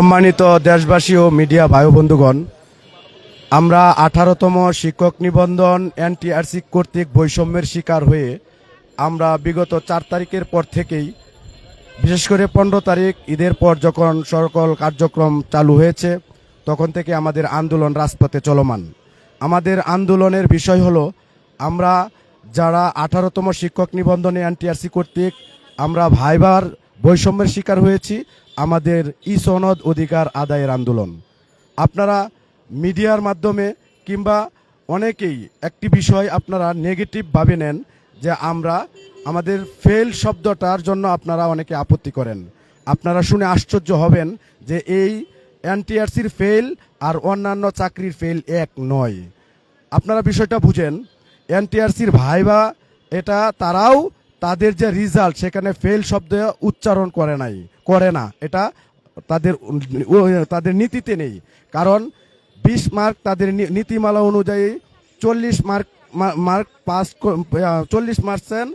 সম্মানিত দেশবাসী ও মিডিয়া ভাই বন্ধুগণ, আমরা আঠারোতম শিক্ষক নিবন্ধন এনটিআরসি কর্তৃক বৈষম্যের শিকার হয়ে আমরা বিগত চার তারিখের পর থেকেই, বিশেষ করে পনেরো তারিখ ঈদের পর যখন সকল কার্যক্রম চালু হয়েছে, তখন থেকে আমাদের আন্দোলন রাজপথে চলমান। আমাদের আন্দোলনের বিষয় হলো, আমরা যারা আঠারোতম শিক্ষক নিবন্ধনে এনটিআরসি কর্তৃক আমরা ভাইবার বৈষম্যের শিকার হয়েছি আমাদের ই সনদ অধিকার আদায়ের আন্দোলন। আপনারা মিডিয়ার মাধ্যমে কিংবা অনেকেই একটি বিষয় আপনারা নেগেটিভ ভাবে নেন যে আমরা আমাদের ফেল শব্দটার জন্য আপনারা অনেকে আপত্তি করেন। আপনারা শুনে আশ্চর্য হবেন যে এই এনটিআরসির ফেল আর অন্যান্য চাকরির ফেল এক নয়। আপনারা বিষয়টা বুঝেন, এনটিআরসির ভাইবা এটা তারাও তাদের যে রেজাল্ট সেখানে ফেল শব্দ উচ্চারণ করে নাই, করে না। এটা তাদের তাদের নীতিতে নেই। কারণ বিশ মার্ক তাদের নীতিমালা অনুযায়ী চল্লিশ মার্ক মার্ক পাস চল্লিশ পার্সেন্ট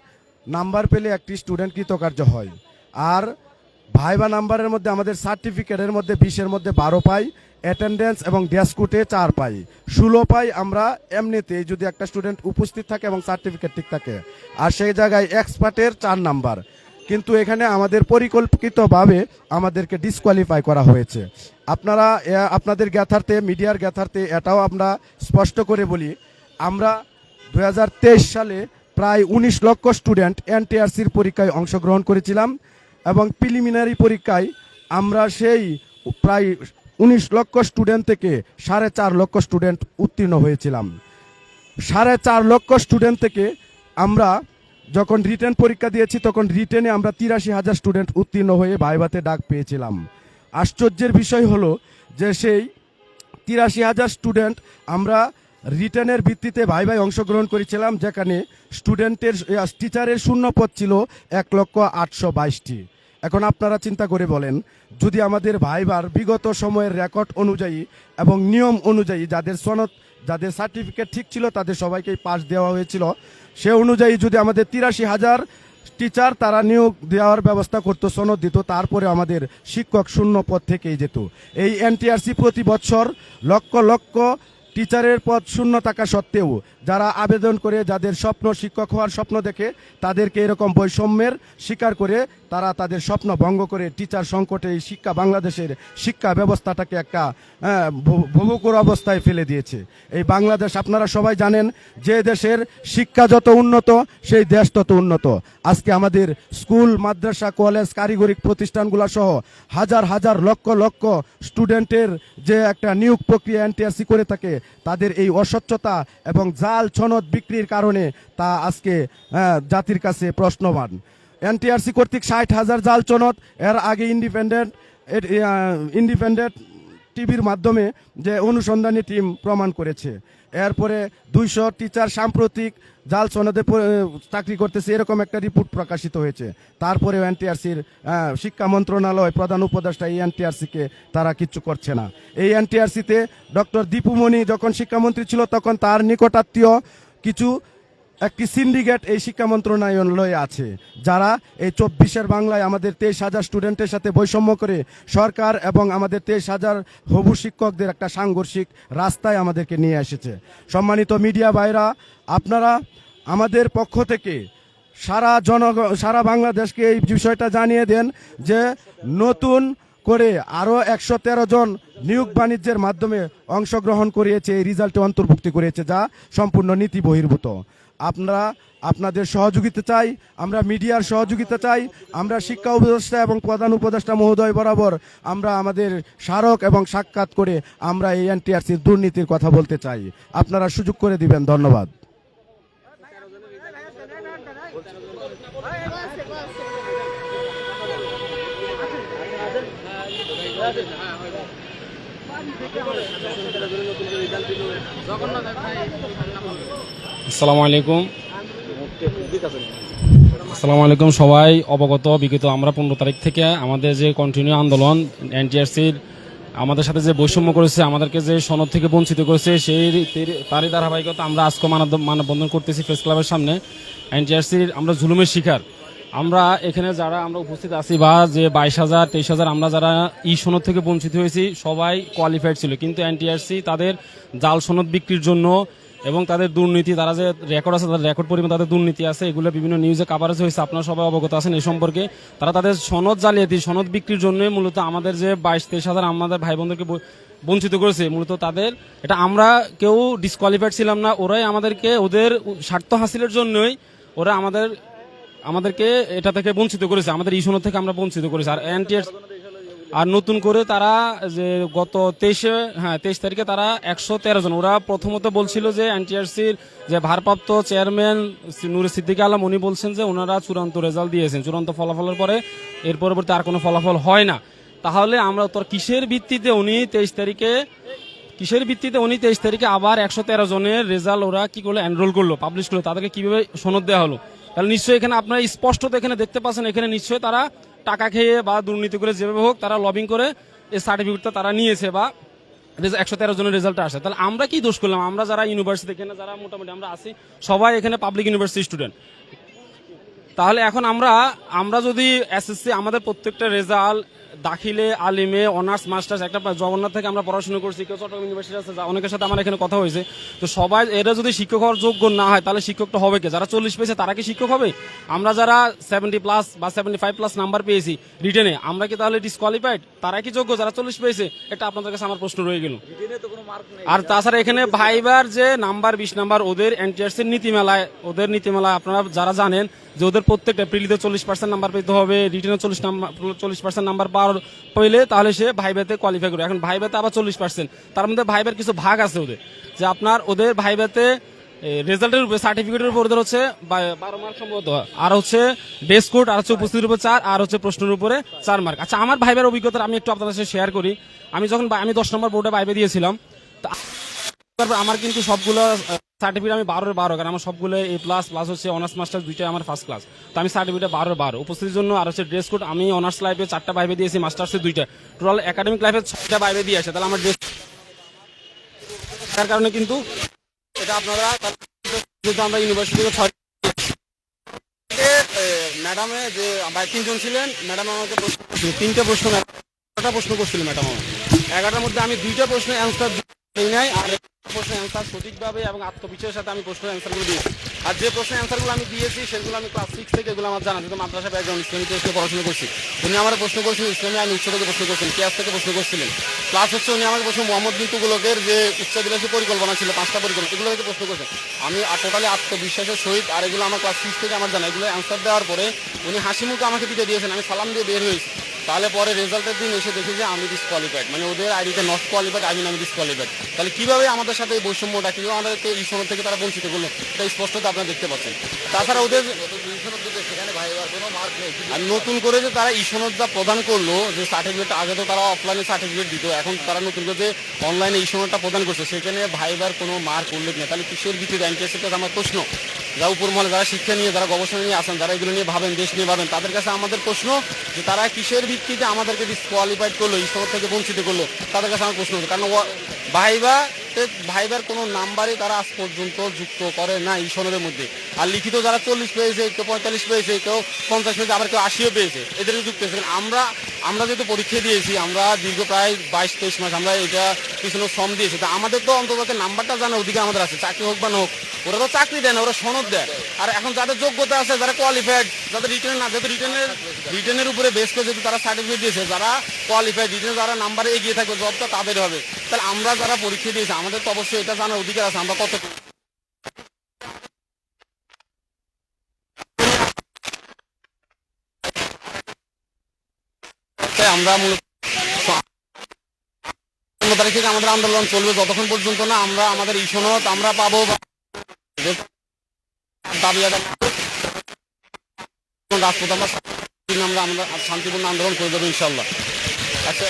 নাম্বার পেলে একটি স্টুডেন্ট কৃতকার্য হয়। আর ভাইবা নাম্বারের মধ্যে আমাদের সার্টিফিকেটের মধ্যে বিশের মধ্যে বারো পাই অ্যাটেন্ডেন্স এবং ডেস্কুটে চার পাই। ষোলো পাই আমরা এমনিতে যদি একটা স্টুডেন্ট উপস্থিত থাকে এবং সার্টিফিকেট ঠিক থাকে। আর সেই জায়গায় এক্সপার্টের চার নাম্বার। কিন্তু এখানে আমাদের পরিকল্পিতভাবে আমাদেরকে ডিসকোয়ালিফাই করা হয়েছে। আপনারা আপনাদের জ্ঞাতার্থে মিডিয়ার জ্ঞাতার্থে এটাও আমরা স্পষ্ট করে বলি, আমরা দুহাজার তেইশ সালে প্রায় উনিশ লক্ষ স্টুডেন্ট এনটিআরসির পরীক্ষায় অংশগ্রহণ করেছিলাম। এবং প্রিলিমিনারি পরীক্ষায় আমরা সেই প্রায় উনিশ লক্ষ স্টুডেন্ট থেকে সাড়ে চার লক্ষ স্টুডেন্ট উত্তীর্ণ হয়েছিলাম। সাড়ে চার লক্ষ স্টুডেন্ট থেকে আমরা যখন রিটেন পরীক্ষা দিয়েছি, তখন রিটেনে আমরা তিরাশি হাজার স্টুডেন্ট উত্তীর্ণ হয়ে ভাইভাতে ডাক পেয়েছিলাম। আশ্চর্যের বিষয় হলো যে সেই তিরাশি হাজার স্টুডেন্ট আমরা রিটার্নের ভিত্তিতে ভাই ভাই অংশগ্রহণ করেছিলাম, যেখানে স্টুডেন্টের টিচারের শূন্য পদ ছিল এক লক্ষ আটশো বাইশটি। এখন আপনারা চিন্তা করে বলেন, যদি আমাদের ভাইবার বিগত সময়ের রেকর্ড অনুযায়ী এবং নিয়ম অনুযায়ী যাদের সনদ, যাদের সার্টিফিকেট ঠিক ছিল, তাদের সবাইকেই পাস দেওয়া হয়েছিল, সে অনুযায়ী যদি আমাদের তিরাশি হাজার টিচার তারা নিয়োগ দেওয়ার ব্যবস্থা করতো, সনদ দিত, তারপরে আমাদের শিক্ষক শূন্য পদ থেকেই যেত। এই এনটিআরসি প্রতি বছর লক্ষ লক্ষ টিচারের পদ শূন্য থাকা সত্ত্বেও যারা আবেদন করে যাদের স্বপ্ন শিক্ষক হওয়ার স্বপ্ন দেখে তাদেরকে এরকম বৈষম্যের স্বীকার করে তারা তাদের স্বপ্ন ভঙ্গ করে টিচার সংকটে শিক্ষা বাংলাদেশের শিক্ষা ব্যবস্থাটাকে একটা হ্যাঁ, ভুবুকুর অবস্থায় ফেলে দিয়েছে। এই বাংলাদেশ আপনারা সবাই জানেন যে দেশের শিক্ষা যত উন্নত সেই দেশ তত উন্নত। আজকে আমাদের স্কুল মাদ্রাসা কলেজ কারিগরিক প্রতিষ্ঠানগুলো সহ হাজার হাজার লক্ষ লক্ষ স্টুডেন্টের যে একটা নিয়োগ প্রক্রিয়া এনটিআরসি করে থাকে তাদের এই অস্বচ্ছতা এবং জাল ছনদ বিক্রির কারণে তা আজকে জাতির কাছে প্রশ্নবান। এনটিআরসি কর্তৃক ষাট হাজার জাল চনদ এর আগে ইন্ডিপেন্ডেন্ট ইন্ডিপেন্ডেন্ট টিভির মাধ্যমে যে অনুসন্ধানী টিম প্রমাণ করেছে। এরপরে দুইশো টিচার সাম্প্রতিক জাল সনদে চাকরি করতেছে এরকম একটা রিপোর্ট প্রকাশিত হয়েছে। তারপরেও এনটিআরসির শিক্ষা মন্ত্রণালয় প্রধান উপদেষ্টা এই এনটিআরসিকে তারা কিচ্ছু করছে না। এই এনটিআরসিতে ডক্টর দীপুমণি যখন শিক্ষামন্ত্রী ছিল তখন তার নিকটাত্মীয় কিছু একটি সিন্ডিকেট এই শিক্ষা মন্ত্রণালয়ে আছে, যারা এই চব্বিশের বাংলায় আমাদের তেইশ হাজার স্টুডেন্টের সাথে বৈষম্য করে সরকার এবং আমাদের তেইশ হাজার হবু শিক্ষকদের একটা সাংঘর্ষিক রাস্তায় আমাদেরকে নিয়ে এসেছে। সম্মানিত মিডিয়া ভাইরা, আপনারা আমাদের পক্ষ থেকে সারা জনগ সারা বাংলাদেশকে এই বিষয়টা জানিয়ে দেন যে নতুন করে আরও একশো তেরো জন নিয়োগ বাণিজ্যের মাধ্যমে অংশগ্রহণ করিয়েছে, এই রেজাল্টে অন্তর্ভুক্তি করিয়েছে যা সম্পূর্ণ নীতি বহির্ভূত। আপনারা আপনাদের সহযোগিতা চাই, আমরা মিডিয়ার সহযোগিতা চাই, আমরা শিক্ষা উপদেষ্টা এবং প্রধান উপদেষ্টা মহোদয় বরাবর আমরা আমাদের স্মারক এবং সাক্ষাৎ করে আমরা এই এনটিআরসির দুর্নীতির কথা বলতে চাই। আপনারা সুযোগ করে দিবেন, ধন্যবাদ। আসসালামু আলাইকুম। আসসালামু আলাইকুম সবাই। অবগত, বিগত আমরা পনেরো তারিখ থেকে আমাদের যে কন্টিনিউ আন্দোলন এনটিআরসির আমাদের সাথে যে বৈষম্য করেছে, আমাদেরকে যে সনদ থেকে বঞ্চিত করেছে, সেই তারই ধারাবাহিকতা আমরা আজকে মানব, মানববন্ধন করতেছি প্রেস ক্লাবের সামনে। এনটিআরসির আমরা জুলুমের শিকার। আমরা এখানে যারা আমরা উপস্থিত আছি বা যে বাইশ হাজার, তেইশ হাজার আমরা যারা ই সনদ থেকে বঞ্চিত হয়েছি, সবাই কোয়ালিফাইড ছিল। কিন্তু এনটিআরসি তাদের জাল সনদ বিক্রির জন্য এবং তাদের দুর্নীতি, তারা যে রেকর্ড আছে, তাদের রেকর্ড পরিমাণ, তাদের দুর্নীতি আছে, এগুলো বিভিন্ন নিউজে কাভারেজ হয়েছে, আপনারা সবাই অবগত আছেন এই সম্পর্কে। তারা তাদের সনদ জালিয়াতি সনদ বিক্রির জন্য মূলত আমাদের যে বাইশ তেইশ হাজার আমাদের ভাই বোনদেরকে বঞ্চিত করেছে, মূলত তাদের। এটা আমরা কেউ ডিসকোয়ালিফাইড ছিলাম না, ওরাই আমাদেরকে ওদের স্বার্থ হাসিলের জন্যই ওরা আমাদের, আমাদেরকে এটা থেকে বঞ্চিত করেছে, আমাদের ইসনের থেকে আমরা বঞ্চিত করেছি। আর এনটিএস আর নতুন করে তারা যে গত তেইশে হ্যাঁ তেইশ তারিখে তারা একশো তেরো জন। ওরা প্রথমত বলছিল যে এনটিআরসির যে ভারপ্রাপ্ত চেয়ারম্যান নুরে সিদ্দিক আলম, উনি বলছেন যে ওনারা চূড়ান্ত রেজাল্ট দিয়েছেন। চূড়ান্ত ফলাফলের পরে এর পরবর্তী আর কোনো ফলাফল হয় না। তাহলে আমরা তোর কিসের ভিত্তিতে উনি তেইশ তারিখে, কিসের ভিত্তিতে উনি তেইশ তারিখে আবার একশো তেরো জনের রেজাল্ট ওরা কি করল এনরোল করল পাবলিশ করল, তাদেরকে কীভাবে সনদ দেওয়া হলো? তাহলে নিশ্চয়ই এখানে আপনারা স্পষ্টত এখানে দেখতে পাচ্ছেন, এখানে নিশ্চয়ই তারা টাকা খেয়ে বা দুর্নীতি করে যেভাবে হোক তারা লবিং করে এই সার্টিফিকেটটা তারা নিয়েছে বা একশো তেরো জনের রেজাল্ট আসে। তাহলে আমরা কি দোষ করলাম? আমরা যারা ইউনিভার্সিটি এখানে যারা মোটামুটি আমরা আছি, সবাই এখানে পাবলিক ইউনিভার্সিটি স্টুডেন্ট তাহলে এখন আমরা আমরা যদি এসএসসি আমাদের প্রত্যেকটা রেজাল্ট দাখিলে আলিমে অনার্স মাস্টার্স একটা জগন্নাথ থেকে আমরা পড়াশোনা করছি কেউ চট্টগ্রাম ইউনিভার্সিটি আছে অনেকের সাথে আমার এখানে কথা হয়েছে। তো সবাই এরা যদি শিক্ষক হওয়ার যোগ্য না হয় তাহলে শিক্ষকটা হবে কে? যারা চল্লিশ পেয়েছে তারা কি শিক্ষক হবে? আমরা যারা সেভেন্টি প্লাস বা সেভেন্টি ফাইভ প্লাস নাম্বার পেয়েছি রিটেনে আমরা কি তাহলে ডিসকোয়ালিফাইড তারা কি যোগ্য? যারা চল্লিশ পেয়েছে এটা আপনাদের কাছে আমার প্রশ্ন রয়ে গেল। আর তাছাড়া এখানে ভাইবার যে নাম্বার বিশ নাম্বার ওদের এনটিআরসি নীতিমেলায় ওদের নীতিমেলায় আপনারা যারা জানেন যে ওদের প্রত্যেকটা প্রিলিতে চল্লিশ পার্সেন্ট নাম্বার পেতে হবে রিটেনে চল্লিশ নাম্বার চল্লিশ পার্সেন্ট নাম্বার পাওয়ার পেলে তাহলে সে ভাইবাতে কোয়ালিফাই করবে। এখন ভাইবাতে আবার চল্লিশ পার্সেন্ট তার মধ্যে ভাইবার কিছু ভাগ আছে ওদের। যে আপনার ওদের ভাইবাতে রেজাল্টের উপরে সার্টিফিকেটের উপর ওদের হচ্ছে বারো মার্ক সম্ভবত। আর হচ্ছে ডেস্ক কোড আর হচ্ছে উপস্থিতির উপর চার, আর হচ্ছে প্রশ্নের উপরে চার মার্ক আচ্ছা আমার ভাইবার অভিজ্ঞতা আমি একটু আপনাদের সাথে শেয়ার করি। আমি যখন আমি দশ নম্বর বোর্ডে ভাইবে দিয়েছিলাম আমার কিন্তু সবগুলো সার্টিফিকেট আমি বারোর বারো, কারণ আমার সবগুলো এ প্লাস প্লাস হচ্ছে অনার্স মাস্টার্স দুইটাই আমার ফার্স্ট ক্লাস তো আমি সার্টিফিকেট বারোর বারো। উপস্থিতির জন্য আর হচ্ছে ড্রেস কোড আমি অনার্স লাইফে চারটা বাইবে দিয়েছি মাস্টার্সে দুইটা। টোটাল একাডেমিক লাইফে ছয়টা বাইবে দিয়ে আসে তাহলে আমার ড্রেস তার কারণে কিন্তু এটা আপনারা আমরা ইউনিভার্সিটি ম্যাডামে যে ভাই তিনজন ছিলেন ম্যাডাম আমাকে প্রশ্ন তিনটে প্রশ্ন, এগারোটা প্রশ্ন করছিল ম্যাডাম আমাকে। এগারোটার মধ্যে আমি দুইটা প্রশ্নের অ্যান্সার সঠিকভাবে আত্মবিশ্বাসের সাথে আমি প্রশ্নের দিয়েছি। আর যে প্রশ্নের আমি দিয়েছি, সেগুলো আমি ক্লাস থেকে আমার জানা পড়াশোনা করছি। উনি আমার প্রশ্ন থেকে প্রশ্ন করছিলেন ক্লাস থেকে প্রশ্ন করছিলেন? প্লাস হচ্ছে উনি আমাকে প্রশ্ন পরিকল্পনা ছিল, পাঁচটা পরিকল্পনা, এগুলো থেকে প্রশ্ন করছেন। আমি টোটালি আত্মবিশ্বাসের সহিত, আর এগুলো আমার ক্লাস সিক্স থেকে আমার জানা, এগুলো অ্যান্সার দেওয়ার পরে উনি হাসি মুখে আমাকে দিতে দিয়েছেন, আমি সালাম দিয়ে বের হয়েছি। তাহলে পরে রেজাল্টের দিন এসে দেখি যে আমি ডিসকোয়ালিফাইড মানে ওদের আইডিতে নট কোয়ালিফাইড আমি আমি ডিসকোয়ালিফাইড তাহলে কীভাবে আমাদের সাথে এই বৈষম্যটা কীভাবে আমাদেরকে এই সময় থেকে তারা বঞ্চিত করল। এটা স্পষ্টত আপনারা দেখতে পাচ্ছেন। তাছাড়া ওদের আর নতুন করে যে তারা ইসনদটা প্রদান করল, যে সার্টিফিকেট আগে তো তারা অফলাইনে সার্টিফিকেট দিত, এখন তারা নতুন করে যে অনলাইনে ইসনদটা প্রদান করছে, সেখানে ভাইবার কোনো মার্ক উল্লেখ নেই। তাহলে কিসের ভিত্তিতে এনটিএসের কাছে আমার প্রশ্ন? যারা উপর মহলে যারা শিক্ষা নিয়ে, যারা গবেষণা নিয়ে আসেন, যারা এগুলো নিয়ে ভাবেন, দেশ নিয়ে ভাবেন, তাদের কাছে আমাদের প্রশ্ন যে তারা কিসের ভিত্তিতে আমাদেরকে ডিসকোয়ালিফাইড করল ইসনদ থেকে বঞ্চিত করল, তাদের কাছে আমার প্রশ্ন হতো কারণ ভাইবা ভাইবার কোনো নাম্বারই তারা আজ পর্যন্ত যুক্ত করে না এই সনদের মধ্যে। আর লিখিত যারা চল্লিশ পেয়েছে, কেউ পঁয়তাল্লিশ পেয়েছে, কেউ পঞ্চাশ পেয়েছে, আবার কেউ আশিও পেয়েছে, এদেরকে যুক্ত আমরা আমরা যেহেতু পরীক্ষা দিয়েছি, আমরা দীর্ঘ প্রায় বাইশ, তেইশ মাস আমরা এটা পিছনে শ্রম দিয়েছি। তা আমাদের তো অন্তত নাম্বারটা জানা অধিকার আমাদের আছে, চাকরি হোক বা না হোক, ওরা তো চাকরি দেয় না, ওরা সনদ দেয়। আর এখন যাদের যোগ্যতা আছে, যারা কোয়ালিফাইড যাদের রিটার্ন না, যাদের রিটার্নের রিটার্নের উপরে বেস করে যেহেতু তারা সার্টিফিকেট দিয়েছে, যারা কোয়ালিফাইড রিটার্নে যারা নাম্বারে এগিয়ে থাকবে জবটা তাদের হবে। তাহলে আমরা যারা পরীক্ষা দিয়েছি, আমাদের তো অবশ্যই এটা জানার অধিকার আছে, আমরা কত আমরা মূলত পনেরো তারিখ থেকে আমাদের আন্দোলন চলবে। যতক্ষণ পর্যন্ত না আমরা আমাদের এই সনদ আমরা পাবো দাবি রাজপথ আমরা আমরা শান্তিপূর্ণ আন্দোলন করে দেবো ইনশাল্লাহ আচ্ছা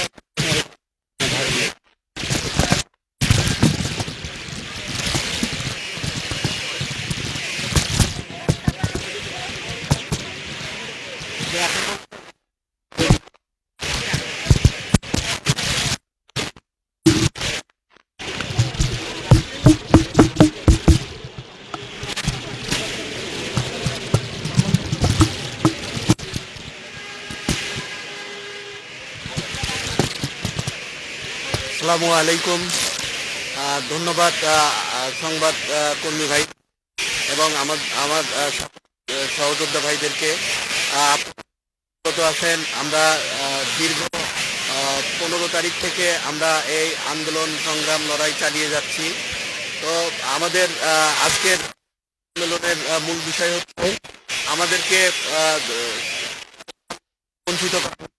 আসসালামু আলাইকুম। ধন্যবাদ সংবাদ কর্মী ভাই এবং আমার আমার সহযোদ্ধা ভাইদেরকে। আহ, আছেন আমরা দীর্ঘ পনেরো তারিখ থেকে আমরা এই আন্দোলন সংগ্রাম লড়াই চালিয়ে যাচ্ছি। তো আমাদের আজকের আন্দোলনের মূল বিষয় হচ্ছে আমাদেরকে বঞ্চিত করা।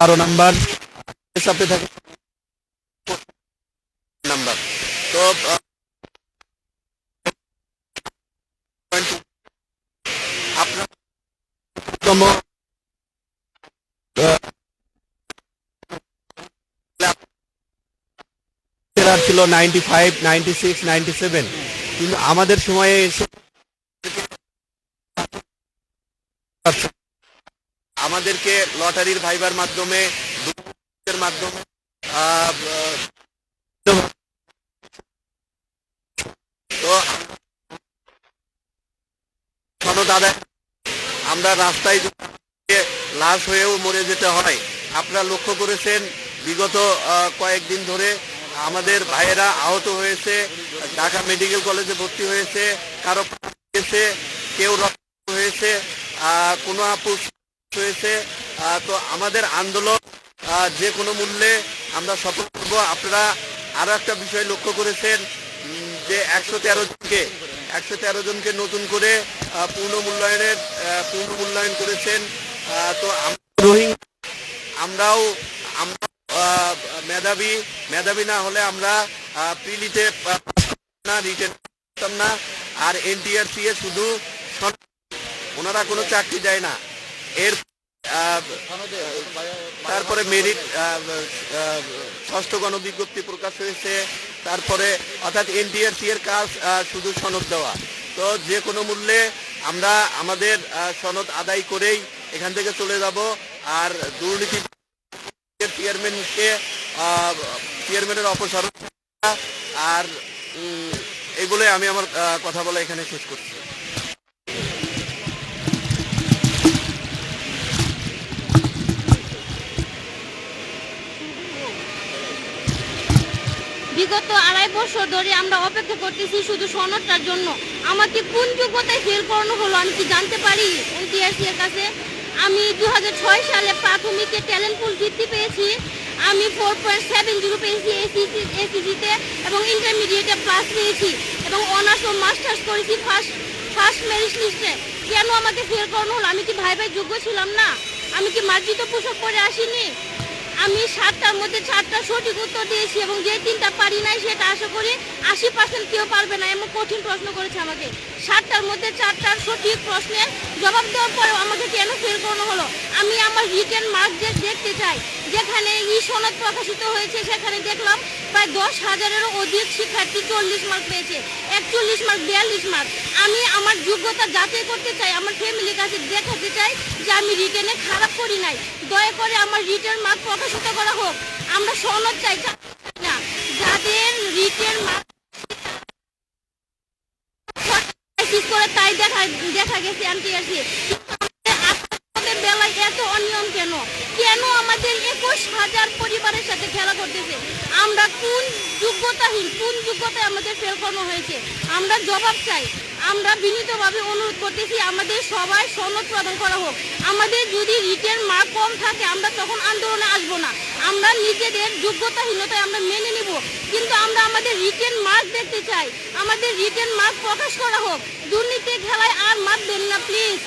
বারো নাম্বার। সাথে থাকে। নাম্বার। তো ছিল ninety five ninety six ninety seven কিন্তু আমাদের সময়ে এসে আমাদেরকে লটারির ভাইবার মাধ্যমে মাধ্যমে তো আদায় আমরা রাস্তায় লাশ হয়েও মরে যেতে হয়, আপনারা লক্ষ্য করেছেন, বিগত কয়েকদিন ধরে আমাদের ভাইয়েরা আহত হয়েছে, ঢাকা মেডিকেল কলেজে ভর্তি হয়েছে, কারও হয়েছে কেউ রক্ত হয়েছে কোনো আপু হয়েছে তো আমাদের আন্দোলন যে কোনো মূল্যে আমরা সফল করব আপনারা আরও একটা বিষয় লক্ষ্য করেছেন যে একশো তেরো জনকে একশো তেরো জনকে নতুন করে পূর্ণ মূল্যায়নের পূর্ণ মূল্যায়ন করেছেন। তো রোহিঙ্গা আমরাও আমরা মেধাবী মেধাবী না হলে আমরা আহ, প্রিলিতে না রিটেন করতাম না। আর এনটিআরসি এ শুধু ওনারা কোনো চাকরি দেয় না। এর তারপরে মেরিট ষষ্ঠ গণবিজ্ঞপ্তি প্রকাশ হয়েছে, তারপরে অর্থাৎ এনটিআরসি এর কাজ শুধু সনদ দেওয়া। তো যে কোনো মূল্যে আমরা আমাদের সনদ আদায় করেই এখান থেকে চলে যাব, আর দুর্নীতি চেয়ারম্যানকে চেয়ারম্যানের অপসারণ, আর এগুলোই আমি আমার কথা বলা এখানে শেষ করছি। বিগত আড়াই বছর ধরে আমরা অপেক্ষা করতেছি শুধু সনদটার জন্য। আমাকে কোন যোগ্যতায় ফেল করানো হলো আমি কি জানতে পারি এনটিআরসি এর কাছে? আমি দু হাজার ছয় সালে প্রাথমিকে ট্যালেন্ট পুল বৃত্তি পেয়েছি। আমি ফোর পয়েন্ট সেভেন জিরো পেয়েছি এসিসি এসিজিতে এবং ইন্টারমিডিয়েটে প্লাস পেয়েছি এবং অনার্স ও মাস্টার্স করেছি ফার্স্ট ফার্স্ট মেরিট লিস্টে কেন আমাকে ফেল করানো হলো? আমি কি ভাই ভাই যোগ্য ছিলাম না? আমি কি মার্জিত পোশাক পরে আসিনি? আমি সাতটার মধ্যে সাতটা সঠিক উত্তর দিয়েছি এবং যে তিনটা পারি নাই সেটা আশা করি আশি পার্সেন্ট কেউ পারবে না, এমন কঠিন প্রশ্ন করেছে আমাকে। সাতটার মধ্যে চারটার সঠিক প্রশ্নের জবাব দেওয়ার পরেও আমাকে কেন ফেল করানো হলো? আমি আমার রিটার্ন মার্ক দেখতে চাই। যেখানে ই সনদ প্রকাশিত হয়েছে, সেখানে দেখলাম প্রায় দশ হাজারেরও অধিক শিক্ষার্থী চল্লিশ মার্ক পেয়েছে। একচল্লিশ মার্ক বিয়াল্লিশ মার্ক আমি আমার যোগ্যতা যাচাই করতে চাই, আমার ফ্যামিলির কাছে দেখাতে চাই যে আমি রিটেনে খারাপ করি নাই। দয়া করে আমার রিটেন মার্ক প্রকাশিত করা হোক। আমরা সনদ চাই না, যাদের রিটেন মার্ক করে তাই দেখা দেখা গেছে বেলায় এত অনিয়ম কেন? কেন আমাদের একুশ হাজার পরিবারের সাথে খেলা করতেছে? আমরা কোন যোগ্যতাহীন, কোন যোগ্যতায় আমাদের ফেল করানো হয়েছে? আমরা জবাব চাই। আমরা বিনীতভাবে অনুরোধ করতেছি, আমাদের সবাই সনদ প্রদান করা হোক। আমাদের যদি রিটেন মার্ক কম থাকে, আমরা তখন আন্দোলনে আসব না। আমরা নিজেদের যোগ্যতাহীনতায় আমরা মেনে নিব। কিন্তু আমরা আমাদের রিটেন মার্ক দেখতে চাই। আমাদের রিটেন মার্ক প্রকাশ করা হোক। দুর্নীতি খেলায় আর মারবেন না প্লিজ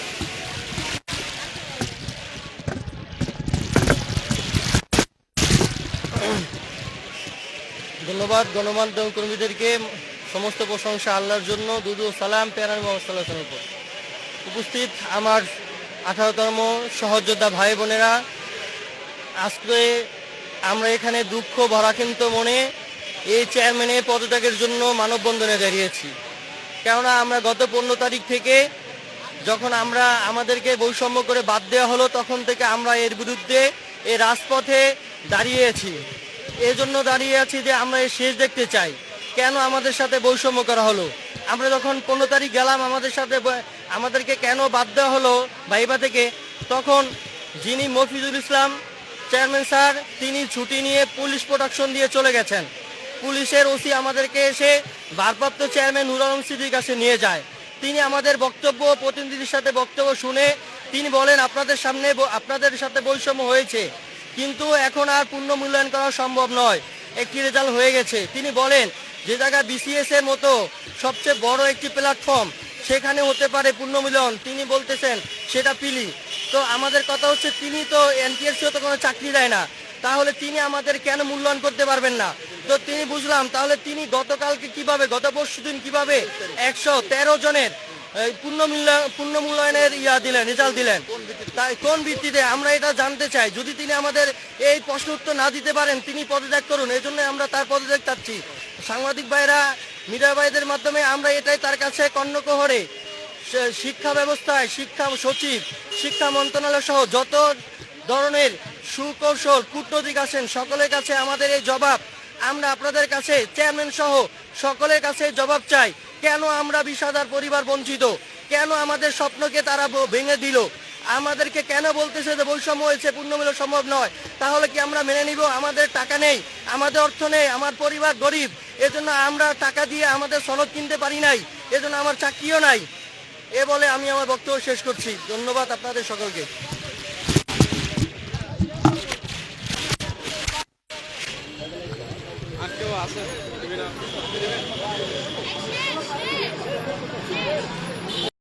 ধন্যবাদ গণমাধ্যম কর্মীদেরকে সমস্ত প্রশংসা আল্লাহর জন্য। দুদু, সালাম পেরান মোহাম্মদ উপর। উপস্থিত আমার আঠারোতম সহযোদ্ধা ভাই বোনেরা, আজকে আমরা এখানে দুঃখ ভরাকিন্ত মনে এই চেয়ারম্যানের পদত্যাগের জন্য মানববন্ধনে দাঁড়িয়েছি। কেননা আমরা গত পনেরো তারিখ থেকে যখন আমরা আমাদেরকে বৈষম্য করে বাদ দেওয়া হলো, তখন থেকে আমরা এর বিরুদ্ধে এই রাজপথে দাঁড়িয়েছি। এজন্য দাঁড়িয়ে আছি যে আমরা শেষ দেখতে চাই। কেন আমাদের সাথে বৈষম্য করা হলো? আমরা যখন পনেরো তারিখ গেলাম, আমাদের সাথে আমাদেরকে কেন বাদ দেওয়া হলো ভাইবা থেকে? তখন যিনি মফিজুল ইসলাম চেয়ারম্যান স্যার, তিনি ছুটি নিয়ে পুলিশ প্রোটেকশন দিয়ে চলে গেছেন। পুলিশের ওসি আমাদেরকে এসে ভারপ্রাপ্ত চেয়ারম্যান নুর আলম সিদ্দির কাছে নিয়ে যায়। তিনি আমাদের বক্তব্য প্রতিনিধির সাথে বক্তব্য শুনে তিনি বলেন, আপনাদের সামনে আপনাদের সাথে বৈষম্য হয়েছে। কিন্তু এখন আর পূর্ণ মূল্যায়ন করা সম্ভব নয়। একটি রেজাল্ট হয়ে গেছে। তিনি বলেন, যে জায়গায় বিসিএস এর মতো সবচেয়ে বড় একটি প্ল্যাটফর্ম, সেখানে হতে পারে পুণ্যমিলন তিনি বলতেছেন, সেটা পিলি। তো আমাদের কথা হচ্ছে, তিনি তো এনটিএসসিও তো কোনো চাকরি দেয় না। তাহলে তিনি আমাদের কেন মূল্যায়ন করতে পারবেন না? তো তিনি বুঝলাম, তাহলে তিনি গতকালকে কীভাবে, গত পরশু দিন কীভাবে একশো তেরো জনের এই পূর্ণ পূর্ণ মূল্যায়নের ইয়া দিলেন, রেজাল্ট দিলেন। তাই কোন ভিত্তিতে আমরা এটা জানতে চাই? যদি তিনি আমাদের এই প্রশ্ন উত্তর না দিতে পারেন, তিনি পদত্যাগ করুন। এই জন্য আমরা তার পদত্যাগ চাচ্ছি। সাংবাদিক ভাইরা, মিডিয়া ভাইদের মাধ্যমে আমরা এটাই তার কাছে কর্ণকহরে। শিক্ষা ব্যবস্থায়, শিক্ষা সচিব, শিক্ষা মন্ত্রণালয় সহ যত ধরনের সুকৌশল, কূটনৈতিক আছেন, সকলের কাছে আমাদের এই জবাব। আমরা আপনাদের কাছে, চেয়ারম্যান সহ সকলের কাছে জবাব চাই। কেন আমরা বিষাদার পরিবার বঞ্চিত? কেন আমাদের স্বপ্নকে তারা ভেঙে দিল? আমাদেরকে কেন বলতেছে যে বৈষম্য হয়েছে পূর্ণমূল্য সম্ভব নয়? তাহলে কি আমরা মেনে নিব? আমাদের টাকা নেই, আমাদের অর্থ নেই, আমার পরিবার গরিব। এজন্য আমরা টাকা দিয়ে আমাদের সনদ কিনতে পারি নাই, এজন্য আমার চাকরিও নাই। এ বলে আমি আমার বক্তব্য শেষ করছি। ধন্যবাদ আপনাদের সকলকে। আছে? Yeah.